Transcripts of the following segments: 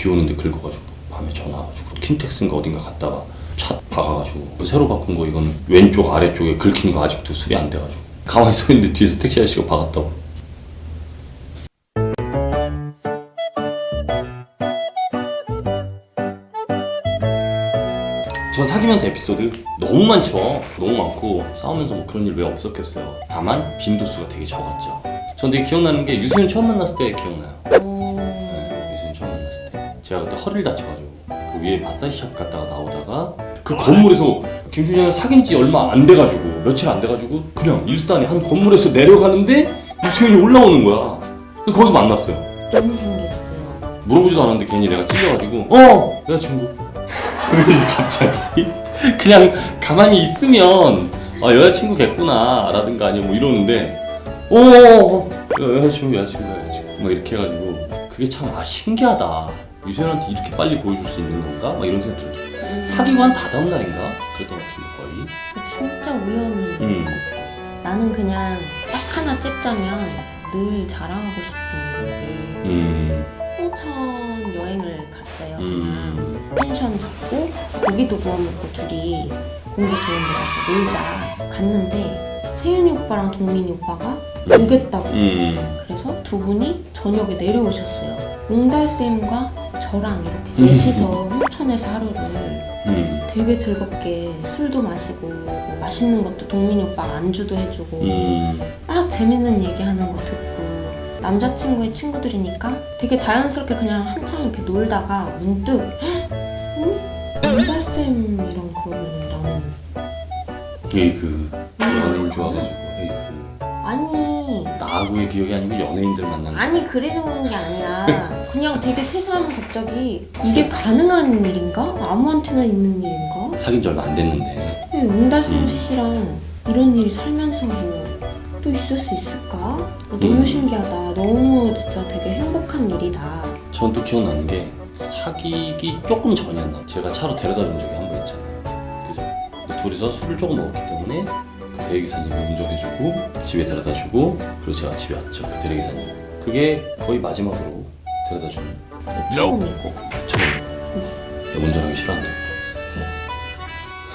비 오는데 긁어가지고 밤에 전화 와가지고 킨텍스인가 어딘가 갔다가 차 박아가지고 새로 바꾼 거 이거는 왼쪽 아래쪽에 긁힌 거 아직도 수리 안 돼가지고 가만히 서 있는데 뒤에서 택시 아저씨가 박았다고 전 사귀면서 에피소드 너무 많죠. 너무 많고 싸우면서 뭐 그런 일 왜 없었겠어요. 다만 빈도수가 되게 적었죠. 전 되게 기억나는 게 유수현 처음 만났을 때 기억나요. 제가 그때 허리를 다쳐가지고 그 위에 마사지샵 갔다가 나오다가 그 건물에서 김준영을 사귄 지 얼마 안 돼가지고 며칠 안 돼가지고 그냥 일산에 한 건물에서 내려가는데 유수현이 올라오는 거야. 그래서 거기서 만났어요. 너무 신기했어요. 물어보지도 않았는데 괜히 내가 찔려가지고 어 여자친구 그래서 갑자기 그냥 가만히 있으면 아 여자친구겠구나 라든가 아니면 뭐 이러는데 어 여- 여자친구 여자친구 여자친구 막 이렇게 해가지고 그게 참 아 신기하다 유세현한테 이렇게 빨리 보여줄 수 있는 건가? 막 이런 생각 들죠. 사귀고 한 다다음 날인가 그랬던 것 같은데 거의? 진짜 우연히. 음. 나는 그냥 딱 하나 찝자면 늘 자랑하고 싶은 일인데 음, 홍천 여행을 갔어요. 음, 펜션 잡고 고기도 구워 먹고 둘이 공기 좋은 데 가서 놀자 갔는데 세윤이 오빠랑 동민이 오빠가 오겠다고. 음, 그래서 두 분이 저녁에 내려오셨어요. 옹달쌤과 저랑 이렇게 음. 넷이서 홍천에서 하루를 음, 되게 즐겁게 술도 마시고 뭐 맛있는 것도 동민이 오빠가 안주도 해주고 음, 막 재밌는 얘기하는 거 듣고 남자친구의 친구들이니까 되게 자연스럽게 그냥 한창 이렇게 놀다가 문득 응? 옹달쌤이랑 그러면 나는 에이 그 연예인 좋아가지고 에이 그 아니 나하고의 기억이 아니고 연예인들 만나는 아니 그래서 그런 게 아니라 그냥 되게 새삼 갑자기 이게 가능한 일인가? 아무한테나 있는 일인가? 사귄 지 얼마 안 됐는데 왜 옹달쌤 음. 셋이랑 이런 일이 살면서 뭐또 있을 수 있을까? 어, 너무 음. 신기하다. 너무 진짜 되게 행복한 일이다. 전 또 기억나는 게 사귀기 조금 전이었나 제가 차로 데려다 준 적이 한 번 있잖아요 그죠? 근데 둘이서 술을 조금 먹었기 때문에 그 대리기사님이 운전해주고 집에 데려다주고 그리고 제가 집에 왔죠. 그 대리기사님. 그게 거의 마지막으로 데려다준 처음이고. 처음 내가 운전하기 싫어한다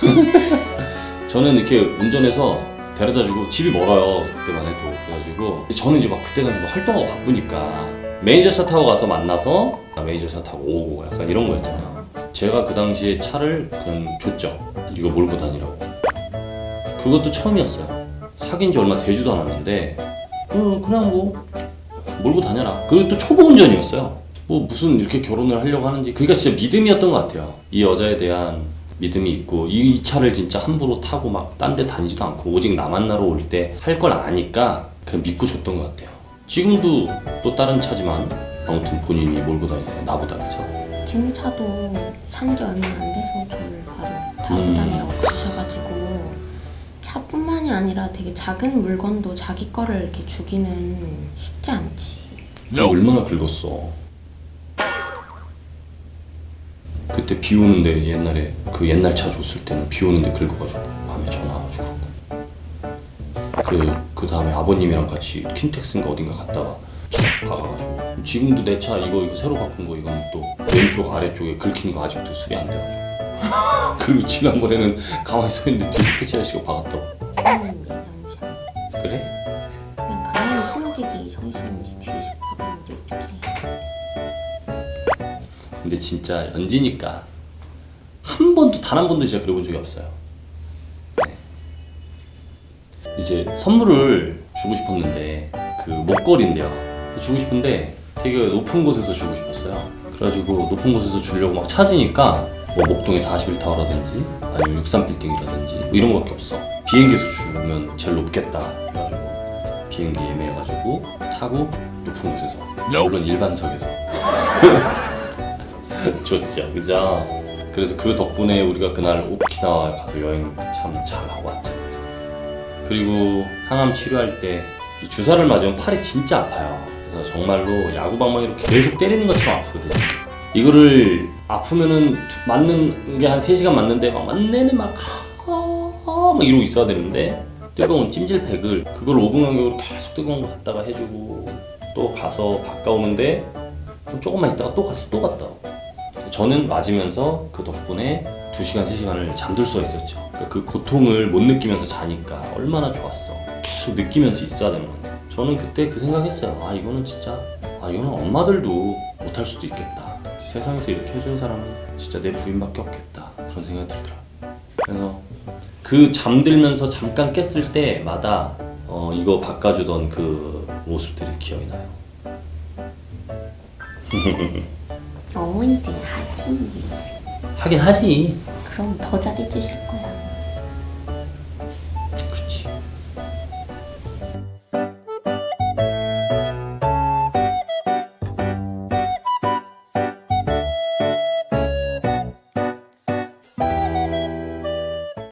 저는 이렇게 운전해서 데려다주고 집이 멀어요 그때만 해도. 그래가지고 저는 이제 막 그때가 이제 막 활동하고 바쁘니까 매니저차 타고 가서 만나서 매니저차 타고 오고 약간 이런 거였잖아요. 제가 그 당시에 차를 그냥 줬죠. 이거 몰고 다니라고 그것도 처음이었어요. 사귄 지 얼마 되지도 않았는데 어, 그냥 뭐 몰고 다녀라. 그리고 또 초보 운전이었어요. 뭐 무슨 이렇게 결혼을 하려고 하는지. 그러니까 진짜 믿음이었던 것 같아요. 이 여자에 대한 믿음이 있고 이, 이 차를 진짜 함부로 타고 막 딴 데 다니지도 않고 오직 나 만나러 올 때 할 걸 아니까 그냥 믿고 줬던 것 같아요. 지금도 또 다른 차지만 아무튼 본인이 몰고 다니잖아요 나보다 그죠. 지금 차도 산 지 얼마 안 돼서 저를 바로 타고 음. 다니라고 그러셔가지고 차뿐만이 아니라 되게 작은 물건도 자기 거를 이렇게 주기는 쉽지 않지. 너 얼마나 긁었어? 그때 비 오는데 옛날에 그 옛날 차 줬을 때는 비 오는데 긁어가지고 밤에 전화 와가지고. 그래 그 다음에 아버님이랑 같이 킨텍스인가 어딘가 갔다가 차 박아가지고. 지금도 내 차 이거 이거 새로 바꾼 거 이거는 또 왼쪽 아래쪽에 긁힌 거 아직도 수리 안 돼가지고 그리고 지난번에는 가만히 서 있는데 뒤에 택시 아저씨가 박았다고 그래? 그냥 가만히 숨기기 정신이 박았는데 어떡해. 근데 진짜 연지니까 한 번도 단 한 번도 진짜 그래본 적이 없어요. 네. 이제 선물을 주고 싶었는데 그 목걸이인데요. 주고 싶은데 되게 높은 곳에서 주고 싶었어요. 그래가지고 높은 곳에서 주려고 막 찾으니까 뭐 목동의 41타워라든지 아니면 63빌딩이라든지 뭐 이런 거밖에 없어. 비행기에서 주면 제일 높겠다. 그래가지고 비행기 예매해가지고 타고 높은 곳에서 물론 일반석에서 좋죠, 그죠? 그래서 그 덕분에 우리가 그날 오키나와 가서 여행 참 잘 하고 왔죠. 그리고 항암 치료할 때이 주사를 맞으면 팔이 진짜 아파요. 그래서 정말로 야구 방망이로 계속 때리는 것처럼 아프거든요. 이거를 아프면은 두- 맞는 게 한 3시간 맞는데 막 맞내는 막, 하, 하, 막 이러고 있어야 되는데 뜨거운 찜질팩을 그걸 5분 간격으로 계속 뜨거운 거 갖다가 해주고 또 가서 바꿔오는데 조금만 있다가 또 가서 또 갔다 저는 맞으면서 그 덕분에 2시간, 3시간을 잠들 수가 있었죠. 그러니까 그 고통을 못 느끼면서 자니까 얼마나 좋았어. 계속 느끼면서 있어야 되는 건데. 저는 그때 그 생각했어요. 아, 이거는 진짜, 아, 이거는 엄마들도 못할 수도 있겠다. 세상에서 이렇게 해주는 사람은 진짜 내 부인밖에 없겠다. 그런 생각이 들더라고요. 그래서 그 잠들면서 잠깐 깼을 때마다 어, 이거 바꿔주던 그 모습들이 기억이 나요. 어머니들이 하지. 하긴 하지. 그럼 더 잘해주실 거야.